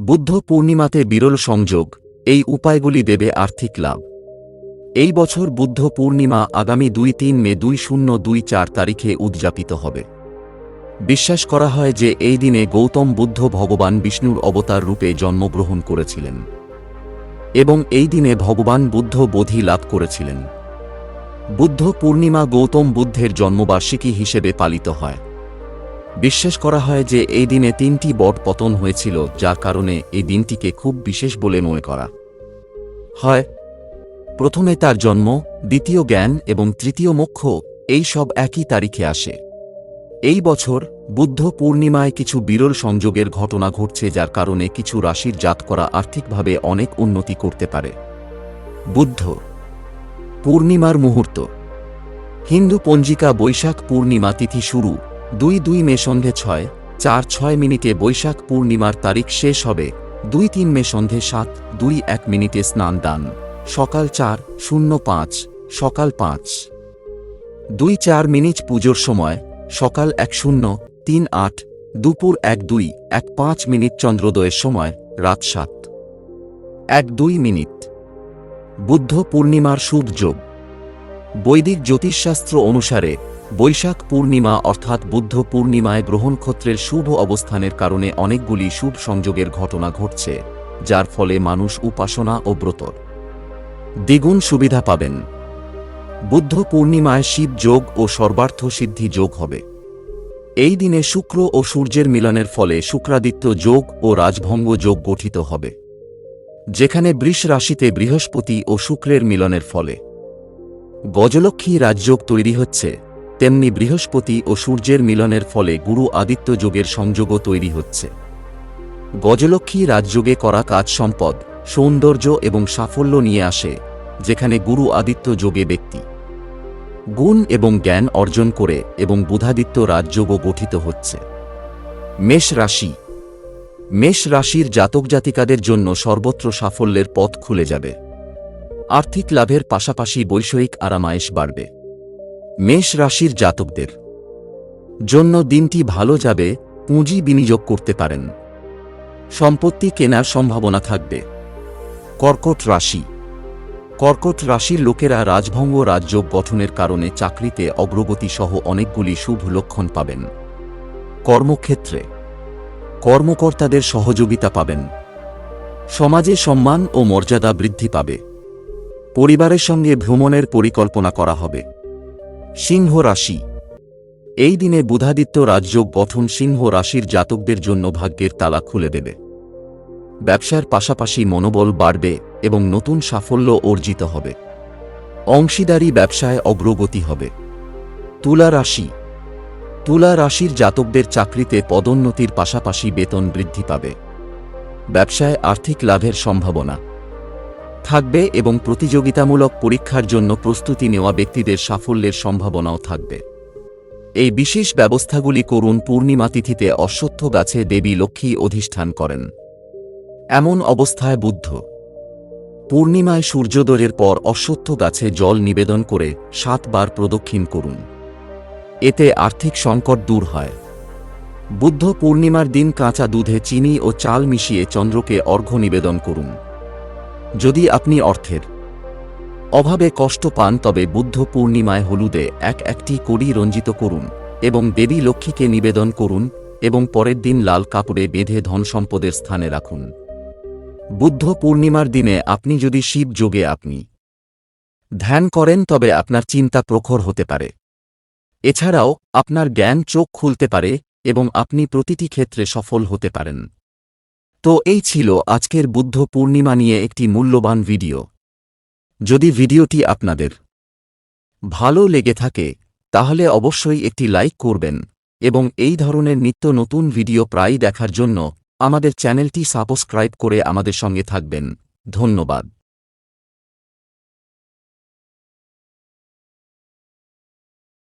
বুদ্ধ পূর্ণিমাতে বিরল সংযোগ, এই উপায়গুলি দেবে আর্থিক লাভ। এই বছর বুদ্ধ পূর্ণিমা আগামী দুই তিন মে দুই শূন্য দুই চার তারিখে উদযাপিত হবে। বিশ্বাস করা হয় যে এই দিনে গৌতম বুদ্ধ ভগবান বিষ্ণুর অবতার রূপে জন্মগ্রহণ করেছিলেন এবং এই দিনে ভগবান বুদ্ধ বোধি লাভ করেছিলেন। বুদ্ধ পূর্ণিমা গৌতম বুদ্ধের জন্মবার্ষিকী হিসেবে পালিত হয়। বিশ্বাস করা হয় যে এই দিনে তিনটি বট পতন হয়েছিল, যার কারণে এই দিনটিকে খুব বিশেষ বলে মনে করা হয়। প্রথমে তার জন্ম, দ্বিতীয় জ্ঞান এবং তৃতীয় মোক্ষ এই সব একই তারিখে আসে। এই বছর বুদ্ধ পূর্ণিমায় কিছু বিরল সংযোগের ঘটনা ঘটছে, যার কারণে কিছু রাশির জাত করা আর্থিকভাবে অনেক উন্নতি করতে পারে। বুদ্ধ পূর্ণিমার মুহূর্ত। হিন্দু পঞ্জিকা বৈশাখ পূর্ণিমা তিথি শুরু। দুই দুই মে সন্ধে ছয়, চার ছয় মিনিটে বৈশাখ পূর্ণিমার তারিখ শেষ হবে। দুই তিন মে সন্ধে সাত, দুই এক মিনিটে স্নান দান। সকাল চার, শূন্য পাঁচ, সকাল পাঁচ। দুই চার মিনিট পুজোর সময়, সকাল এক শূন্য, তিন আট, দুপুর এক দুই, এক পাঁচ মিনিট চন্দ্রোদয়ের সময়, রাত সাত। এক দুই মিনিট। বুদ্ধ পূর্ণিমার শুভ যোগ। বৈদিক জ্যোতিষশাস্ত্র অনুসারে বৈশাখ পূর্ণিমা অর্থাৎ বুদ্ধ পূর্ণিমায় গ্রহণক্ষত্রের শুভ অবস্থানের কারণে অনেকগুলি শুভ সংযোগের ঘটনা ঘটছে, যার ফলে মানুষ উপাসনা ও ব্রতর দ্বিগুণ সুবিধা পাবেন। বুদ্ধ পূর্ণিমায় শিব যোগ ও সর্বার্থ সিদ্ধি যোগ হবে। এই দিনে শুক্র ও সূর্যের মিলনের ফলে শুক্রাদিত্য যোগ ও রাজভঙ্গ যোগ গঠিত হবে, যেখানে বৃষ রাশিতে বৃহস্পতি ও শুক্রের মিলনের ফলে। গজলক্ষ্মী রাজযোগ তৈরি হচ্ছে। তেমনি বৃহস্পতি ও সূর্যের মিলনের ফলে গুরু আদিত্য যোগের সংযোগও তৈরি হচ্ছে। গজলক্ষ্মী রাজযোগে করা কাজ সম্পদ, সৌন্দর্য এবং সাফল্য নিয়ে আসে, যেখানে গুরু আদিত্য যোগে ব্যক্তি। গুণ এবং জ্ঞান অর্জন করে এবং বুধাদিত্য রাজযোগও গঠিত হচ্ছে। মেষ রাশি। মেষ রাশির জাতক জাতিকাদের জন্য সর্বত্র সাফল্যের পথ খুলে যাবে। আর্থিক লাভের পাশাপাশি বৈষয়িক আরামায়েশ বাড়বে। মেষ রাশির জাতকদের জন্য দিনটি ভালো যাবে, পুঁজি বিনিয়োগ করতে পারেন। সম্পত্তি কেনার সম্ভাবনা থাকবে। কর্কট রাশি। কর্কট রাশির লোকেরা রাজভঙ্গ রাজযোগ গঠনের কারণে চাকরিতে অগ্রগতি সহ অনেকগুলি শুভ লক্ষণ পাবেন। কর্মক্ষেত্রে। কর্মকর্তাদের সহযোগিতা পাবেন। সমাজে সম্মান ও মর্যাদা বৃদ্ধি পাবে। পরিবারের সঙ্গে ভ্রমণের পরিকল্পনা করা হবে। সিংহ রাশি। এই দিনে বুধাদিত্য রাজযোগ গঠন সিংহ রাশির জাতকদের জন্য ভাগ্যের তালা খুলে দেবে। ব্যবসার পাশাপাশি মনোবল বাড়বে এবং নতুন সাফল্য অর্জিত হবে। অংশীদারি ব্যবসায় অগ্রগতি হবে। তুলা রাশি। তুলা রাশির জাতকদের চাকরিতে পদোন্নতির পাশাপাশি বেতন বৃদ্ধি পাবে। ব্যবসায় আর্থিক লাভের সম্ভাবনা। থাকবে এবং প্রতিযোগিতামূলক পরীক্ষার জন্য প্রস্তুতি নেওয়া ব্যক্তিদের সাফল্যের সম্ভাবনাও থাকবে। এই বিশেষ ব্যবস্থাগুলি করুন পূর্ণিমা তিথিতে অশ্বত্থ গাছে দেবী লক্ষ্মী অধিষ্ঠান করেন। এমন অবস্থায় বুদ্ধ পূর্ণিমায় সূর্যোদয়ের পর অশ্বত্থ গাছে জল নিবেদন করে সাতবার প্রদক্ষিণ করুন। এতে আর্থিক সংকট দূর হয়। বুদ্ধ পূর্ণিমার দিন কাঁচা দুধে চিনি ও চাল মিশিয়ে চন্দ্রকে অর্ঘ্য নিবেদন করুন। যদি আপনি অর্থের অভাবে কষ্ট পান, তবে বুদ্ধ পূর্ণিমায় হলুদে এক একটি কড়ি রঞ্জিত করুন এবং দেবী লক্ষ্মীকে নিবেদন করুন এবং পরের দিন লাল কাপড়ে বেঁধে ধন সম্পদের স্থানে রাখুন। বুদ্ধ পূর্ণিমার দিনে আপনি যদি শিব যোগে আপনি ধ্যান করেন, তবে আপনার চিন্তা প্রখর হতে পারে। এছাড়াও, আপনার জ্ঞান চোখ খুলতে পারে এবং আপনি প্রতিটি ক্ষেত্রে সফল হতে পারেন। তো এই ছিল আজকের বুদ্ধ পূর্ণিমা নিয়ে একটি মূল্যবান ভিডিও। যদি ভিডিওটি আপনাদের ভালো লেগে থাকে, তাহলে অবশ্যই একটি লাইক করবেন এবং এই ধরনের নিত্য নতুন ভিডিও প্রায়ই দেখার জন্য আমাদের চ্যানেলটি সাবস্ক্রাইব করে আমাদের সঙ্গে থাকবেন। ধন্যবাদ।